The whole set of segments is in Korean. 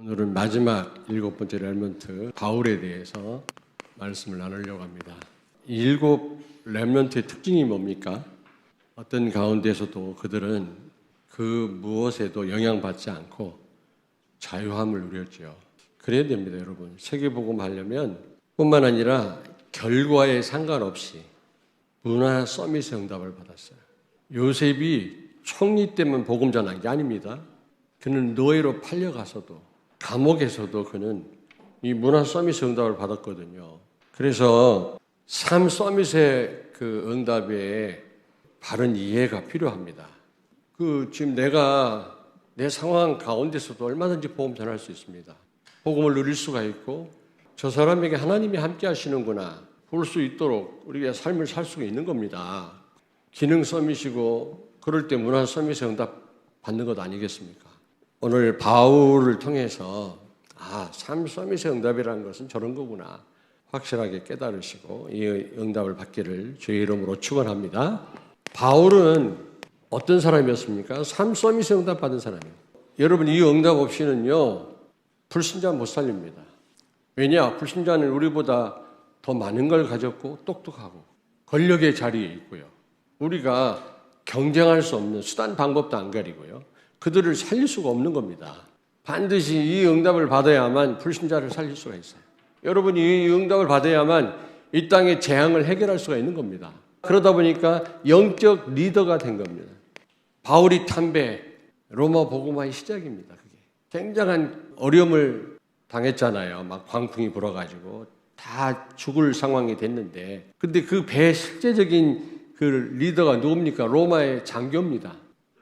오늘은 마지막 일곱 번째 렘넌트 바울에 대해서 말씀을 나누려고 합니다. 이 일곱 렘넌트의 특징이 뭡니까? 어떤 가운데서도 그들은 그 무엇에도 영향받지 않고 자유함을 누렸지요. 그래야 됩니다, 여러분. 세계복음 하려면 뿐만 아니라 결과에 상관없이 문화 서밋의 응답을 받았어요. 요셉이 총리 때문 복음 전한 게 아닙니다. 그는 노예로 팔려가서도 감옥에서도 그는 이 문화 서밋의 응답을 받았거든요. 그래서 삶 서밋의 그 응답에 바른 이해가 필요합니다. 그 지금 내가 내 상황 가운데서도 얼마든지 복음 전할 수 있습니다. 복음을 누릴 수가 있고 저 사람에게 하나님이 함께 하시는구나 볼 수 있도록 우리가 삶을 살 수가 있는 겁니다. 기능 서밋이고 그럴 때 문화 서밋의 응답 받는 것 아니겠습니까? 오늘 바울을 통해서 아, 삶 서밋의 응답이라는 것은 저런 거구나. 확실하게 깨달으시고 이 응답을 받기를 주의 이름으로 축원합니다. 바울은 어떤 사람이었습니까? 삶 서밋의 응답 받은 사람이에요. 여러분 이 응답 없이는요 불신자 못 살립니다. 왜냐? 불신자는 우리보다 더 많은 걸 가졌고 똑똑하고 권력의 자리에 있고요. 우리가 경쟁할 수 없는 수단 방법도 안 가리고요. 그들을 살릴 수가 없는 겁니다. 반드시 이 응답을 받아야만 불신자를 살릴 수가 있어요. 여러분이 이 응답을 받아야만 이 땅의 재앙을 해결할 수가 있는 겁니다. 그러다 보니까 영적 리더가 된 겁니다. 바울이 탐배 로마 복음화의 시작입니다. 그게 굉장한 어려움을 당했잖아요. 막 광풍이 불어가지고 다 죽을 상황이 됐는데, 근데 그 배의 실제적인 그 리더가 누굽니까? 로마의 장교입니다.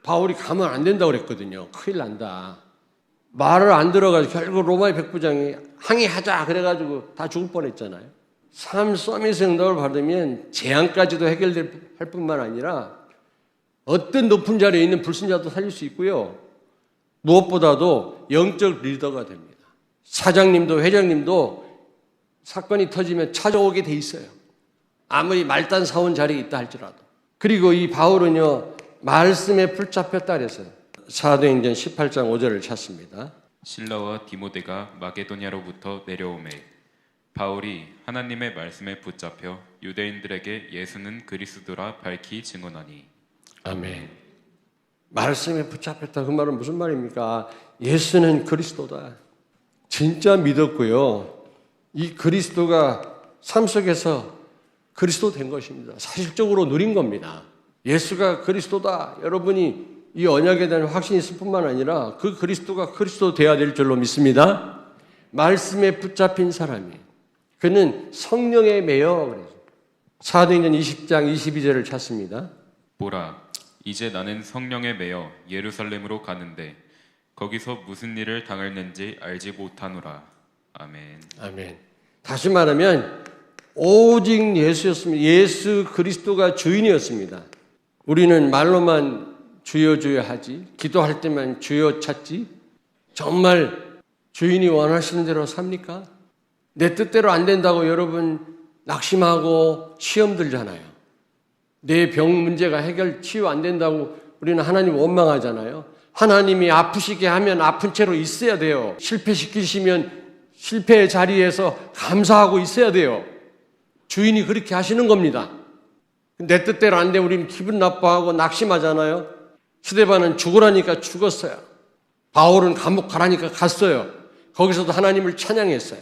바울이 가면 안 된다고 그랬거든요. 큰일 난다. 말을 안 들어가지고 결국 로마의 백부장이 항의하자 그래가지고 다 죽을 뻔했잖아요. 삶 서밋의 응답을 받으면 재앙까지도 해결될 할 뿐만 아니라 어떤 높은 자리에 있는 불신자도 살릴 수 있고요. 무엇보다도 영적 리더가 됩니다. 사장님도 회장님도 사건이 터지면 찾아오게 돼 있어요. 아무리 말단 사원 자리에 있다 할지라도. 그리고 이 바울은요, 말씀에 붙잡혔다 그랬어요. 사도행전 18장 5절을 찾습니다. 신라와 디모데가 마게도냐로부터 내려오매 바울이 하나님의 말씀에 붙잡혀 유대인들에게 예수는 그리스도라 밝히 증언하니 아멘. 말씀에 붙잡혔다 그 말은 무슨 말입니까? 예수는 그리스도다. 진짜 믿었고요. 이 그리스도가 삶 속에서 그리스도 된 것입니다. 사실적으로 누린 겁니다. 예수가 그리스도다. 여러분이 이 언약에 대한 확신이 있을 뿐만 아니라 그 그리스도가 그리스도 되어야 될 줄로 믿습니다. 말씀에 붙잡힌 사람이 그는 성령에 매여 그래서 사도행전 20장 22절을 찾습니다. 보라 이제 나는 성령에 매여 예루살렘으로 가는데 거기서 무슨 일을 당할는지 알지 못하노라 아멘 아멘. 다시 말하면 오직 예수였습니다. 예수 그리스도가 주인이었습니다. 우리는 말로만 주여 주여 하지, 기도할 때만 주여 찾지. 정말 주인이 원하시는 대로 삽니까? 내 뜻대로 안 된다고 여러분 낙심하고 시험 들잖아요. 내 병 문제가 해결 치유 안 된다고 우리는 하나님 원망하잖아요. 하나님이 아프시게 하면 아픈 채로 있어야 돼요. 실패시키시면 실패의 자리에서 감사하고 있어야 돼요. 주인이 그렇게 하시는 겁니다. 내 뜻대로 안 되면 우리는 기분 나빠하고 낙심하잖아요. 스데반은 죽으라니까 죽었어요. 바울은 감옥 가라니까 갔어요. 거기서도 하나님을 찬양했어요.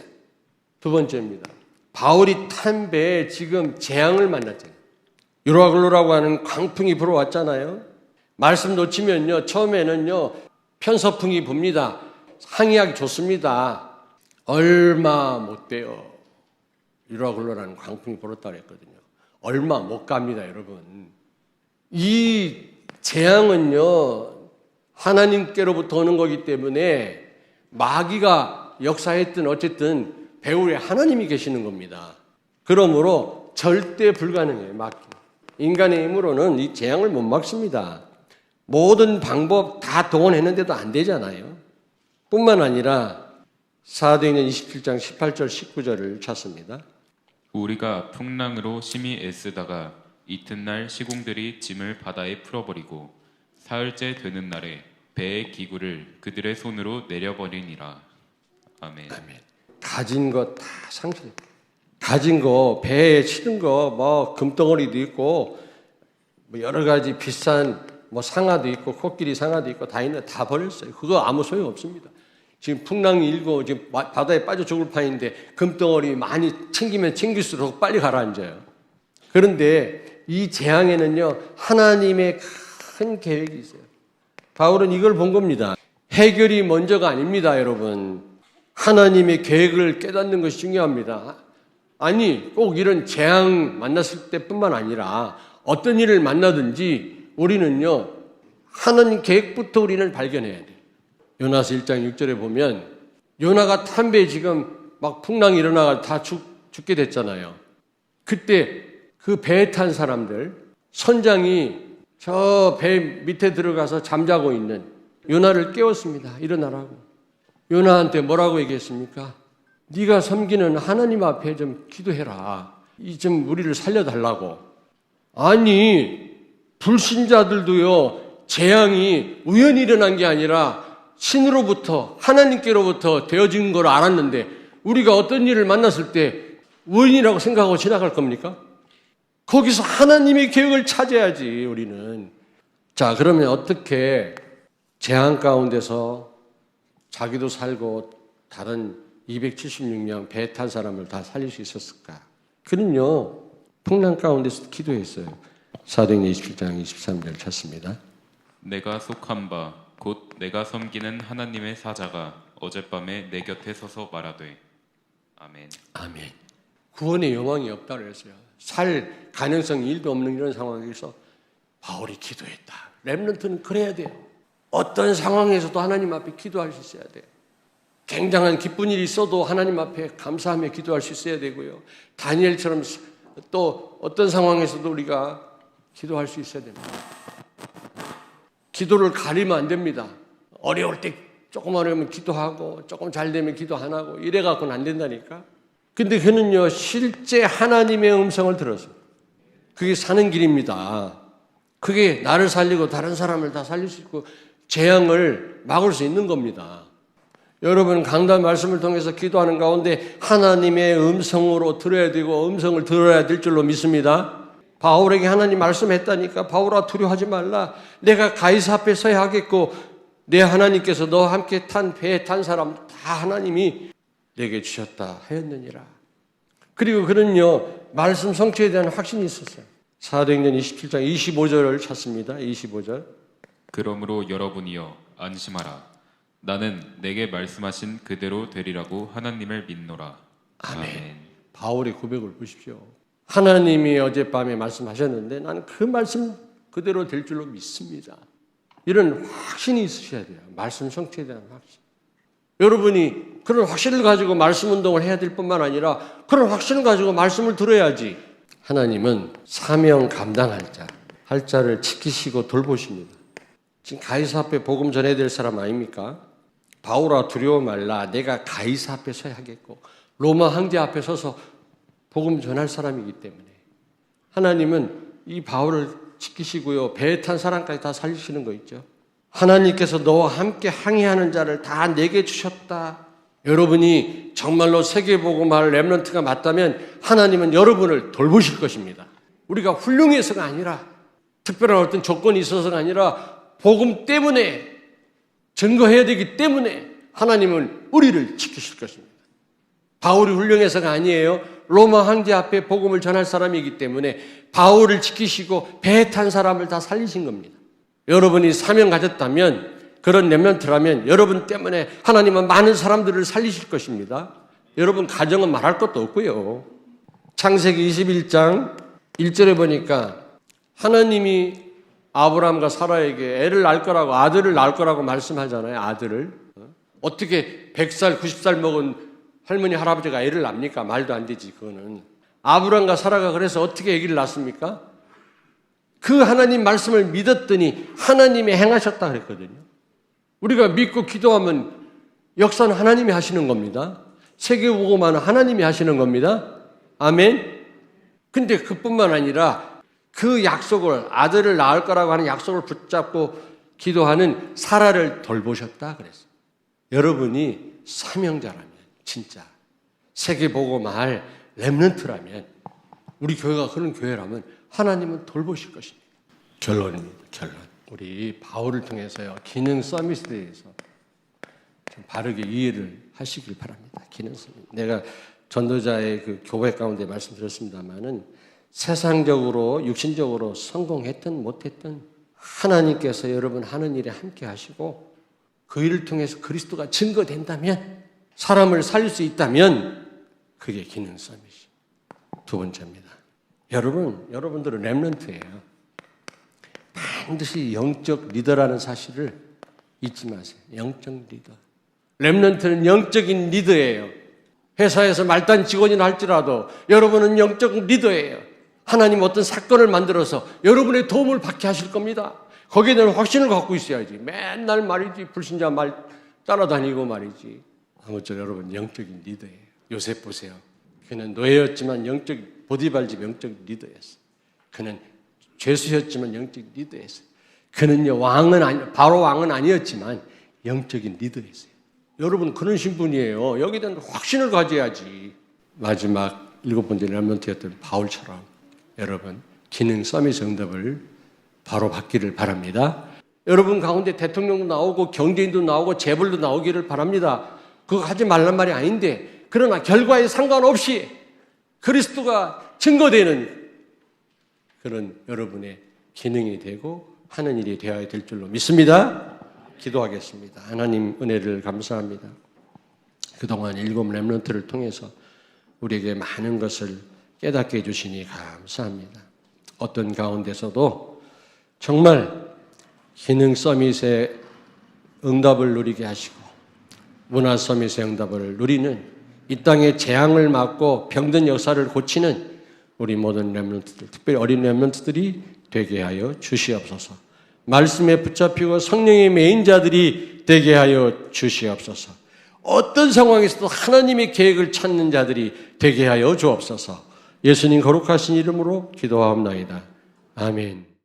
두 번째입니다. 바울이 탄 배에 지금 재앙을 만났잖아요. 유라글로라고 하는 광풍이 불어왔잖아요. 말씀 놓치면요, 처음에는요, 편서풍이 붑니다. 항의하기 좋습니다. 얼마 못 돼요. 유라글로라는 광풍이 불었다 그랬거든요. 얼마 못 갑니다, 여러분. 이 재앙은요, 하나님께로부터 오는 거기 때문에 마귀가 역사했든 어쨌든 배후에 하나님이 계시는 겁니다. 그러므로 절대 불가능해요, 막기. 인간의 힘으로는 이 재앙을 못 막습니다. 모든 방법 다 동원했는데도 안 되잖아요. 뿐만 아니라 사도행전 27장 18절 19절을 찾습니다. 우리가 풍랑으로 심히 애쓰다가 이튿날 시공들이 짐을 바다에 풀어버리고 사흘째 되는 날에 배의 기구를 그들의 손으로 내려버리니라 아멘. 가진 거다 상처. 가진 거 배에 실은 거 뭐 금덩어리도 있고 뭐 여러 가지 비싼 뭐 상아도 있고 코끼리 상아도 있고 다 있는데 다 버렸어요. 그거 아무 소용 없습니다. 지금 풍랑이 일고 지금 바- 바다에 빠져 죽을 판인데 금덩어리 많이 챙기면 챙길수록 빨리 가라앉아요. 그런데 이 재앙에는요 하나님의 큰 계획이 있어요. 바울은 이걸 본 겁니다. 해결이 먼저가 아닙니다, 여러분. 하나님의 계획을 깨닫는 것이 중요합니다. 아니, 꼭 이런 재앙 만났을 때뿐만 아니라 어떤 일을 만나든지 우리는요, 하나님 계획부터 우리는 발견해야 돼요. 요나서 1장 6절에 보면 요나가 탄배에 지금 막 풍랑이 일어나가 다 죽, 죽게 됐잖아요. 그때 그 배에 탄 사람들, 선장이 저 배 밑에 들어가서 잠자고 있는 요나를 깨웠습니다. 일어나라고. 요나한테 뭐라고 얘기했습니까? 네가 섬기는 하나님 앞에 좀 기도해라. 이 좀 우리를 살려달라고. 아니 불신자들도요 재앙이 우연히 일어난 게 아니라 신으로부터 하나님께로부터 되어진 걸 알았는데 우리가 어떤 일을 만났을 때 우연이라고 생각하고 지나갈 겁니까? 거기서 하나님의 계획을 찾아야지 우리는. 자 그러면 어떻게 재앙 가운데서 자기도 살고 다른 276명 배 탄 사람을 다 살릴 수 있었을까? 그는요 풍랑 가운데서 기도했어요. 사도행전 27장 23절 찾습니다. 내가 속한 바곧 내가 섬기는 하나님의 사자가 어젯밤에 내 곁에 서서 말하되 아멘. 아멘. 구원의 여망이 없다 그랬어요. 살 가능성이 일도 없는 이런 상황에서 바울이 기도했다. 렘넌트는 그래야 돼요. 어떤 상황에서도 하나님 앞에 기도할 수 있어야 돼요. 굉장한 기쁜 일이 있어도 하나님 앞에 감사하며 기도할 수 있어야 되고요. 다니엘처럼 또 어떤 상황에서도 우리가 기도할 수 있어야 됩니다. 기도를 가리면 안 됩니다. 어려울 때 조금 어려우면 기도하고 조금 잘 되면 기도 안 하고 이래 갖고는 안 된다니까. 근데 그는요 실제 하나님의 음성을 들었어요. 그게 사는 길입니다. 그게 나를 살리고 다른 사람을 다 살릴 수 있고 재앙을 막을 수 있는 겁니다. 여러분 강단 말씀을 통해서 기도하는 가운데 하나님의 음성으로 들어야 되고 음성을 들어야 될 줄로 믿습니다. 바울에게 하나님 말씀했다니까 바울아 두려워하지 말라. 내가 가이사 앞에 서야 하겠고 내 하나님께서 너와 함께 탄 배에 탄 사람 다 하나님이 내게 주셨다 하였느니라. 그리고 그는요 말씀 성취에 대한 확신이 있었어요. 사도행전 27장 25절을 찾습니다. 25절. 그러므로 여러분이여 안심하라. 나는 내게 말씀하신 그대로 되리라고 하나님을 믿노라. 아멘. 바울의 고백을 보십시오. 하나님이 어젯밤에 말씀하셨는데 나는 그 말씀 그대로 될 줄로 믿습니다. 이런 확신이 있으셔야 돼요. 말씀 성취에 대한 확신. 여러분이 그런 확신을 가지고 말씀 운동을 해야 될 뿐만 아니라 그런 확신을 가지고 말씀을 들어야지. 하나님은 사명 감당할 자, 할 자를 지키시고 돌보십니다. 지금 가이사 앞에 복음 전해야 될 사람 아닙니까? 바울아 두려워 말라. 내가 가이사 앞에 서야 하겠고 로마 황제 앞에 서서 복음 전할 사람이기 때문에 하나님은 이 바울을 지키시고요. 배에 탄 사람까지 다 살리시는 거 있죠. 하나님께서 너와 함께 항해하는 자를 다 내게 주셨다. 여러분이 정말로 세계복음할 렘런트가 맞다면 하나님은 여러분을 돌보실 것입니다. 우리가 훌륭해서가 아니라 특별한 어떤 조건이 있어서가 아니라 복음 때문에 증거해야 되기 때문에 하나님은 우리를 지키실 것입니다. 바울이 훌륭해서가 아니에요. 로마 황제 앞에 복음을 전할 사람이기 때문에 바울을 지키시고 배에 탄 사람을 다 살리신 겁니다. 여러분이 사명 가졌다면 그런 렘런트라면 여러분 때문에 하나님은 많은 사람들을 살리실 것입니다. 여러분 가정은 말할 것도 없고요. 창세기 21장 1절에 보니까 하나님이 아브라함과 사라에게 애를 낳을 거라고 아들을 낳을 거라고 말씀하잖아요. 아들을. 어떻게 100살, 90살 먹은 할머니, 할아버지가 애를 낳습니까? 말도 안 되지, 그거는. 아브라함과 사라가 그래서 어떻게 아기를 낳습니까? 그 하나님 말씀을 믿었더니 하나님이 행하셨다 그랬거든요. 우리가 믿고 기도하면 역사는 하나님이 하시는 겁니다. 세계보고만 하나님이 하시는 겁니다. 아멘. 근데 그뿐만 아니라 그 약속을 아들을 낳을 거라고 하는 약속을 붙잡고 기도하는 사라를 돌보셨다 그랬어요. 여러분이 사명자라면 진짜 세계 보고 말 렘넌트라면 우리 교회가 그런 교회라면 하나님은 돌보실 것입니다. 결론입니다. 결론. 우리 바울을 통해서요 기능 서밋에 대해서 좀 바르게 이해를 하시길 바랍니다. 기능 서밋. 내가 전도자의 그 교회 가운데 말씀드렸습니다만은 세상적으로 육신적으로 성공했든 못했든 하나님께서 여러분 하는 일에 함께 하시고 그 일을 통해서 그리스도가 증거된다면 사람을 살릴 수 있다면 그게 기능 서밋이 두 번째입니다. 여러분, 여러분들은 렘넌트예요. 반드시 영적 리더라는 사실을 잊지 마세요. 영적 리더. 렘넌트는 영적인 리더예요. 회사에서 말단 직원이나 할지라도 여러분은 영적 리더예요. 하나님 어떤 사건을 만들어서 여러분의 도움을 받게 하실 겁니다. 거기에 대한 확신을 갖고 있어야지. 맨날 말이지 불신자 말 따라다니고 말이지. 아무쪼록 여러분 영적인 리더예요. 요셉 보세요. 그는 노예였지만 영적 보디발 집 영적 리더였어요. 그는 죄수였지만 영적 리더였어요. 그는요 왕은 아니 바로 왕은 아니었지만 영적인 리더였어요. 여러분 그런 신분이에요. 여기에 대한 확신을 가져야지. 마지막 일곱 번째 렘넌트였던 바울처럼 여러분 기능 서밋 응답을 바로 받기를 바랍니다. 여러분 가운데 대통령도 나오고 경제인도 나오고 재벌도 나오기를 바랍니다. 그거 하지 말란 말이 아닌데 그러나 결과에 상관없이 그리스도가 증거되는 그런 여러분의 기능이 되고 하는 일이 되어야 될 줄로 믿습니다. 기도하겠습니다. 하나님 은혜를 감사합니다. 그동안 일곱 렘런트를 통해서 우리에게 많은 것을 깨닫게 해주시니 감사합니다. 어떤 가운데서도 정말 기능 서밋의 응답을 누리게 하시고 문화 서밋의 응답을 누리는 이 땅의 재앙을 막고 병든 역사를 고치는 우리 모든 렘런트들, 특별히 어린 렘런트들이 되게 하여 주시옵소서. 말씀에 붙잡히고 성령의 메인 자들이 되게 하여 주시옵소서. 어떤 상황에서도 하나님의 계획을 찾는 자들이 되게 하여 주옵소서. 예수님 거룩하신 이름으로 기도하옵나이다. 아멘.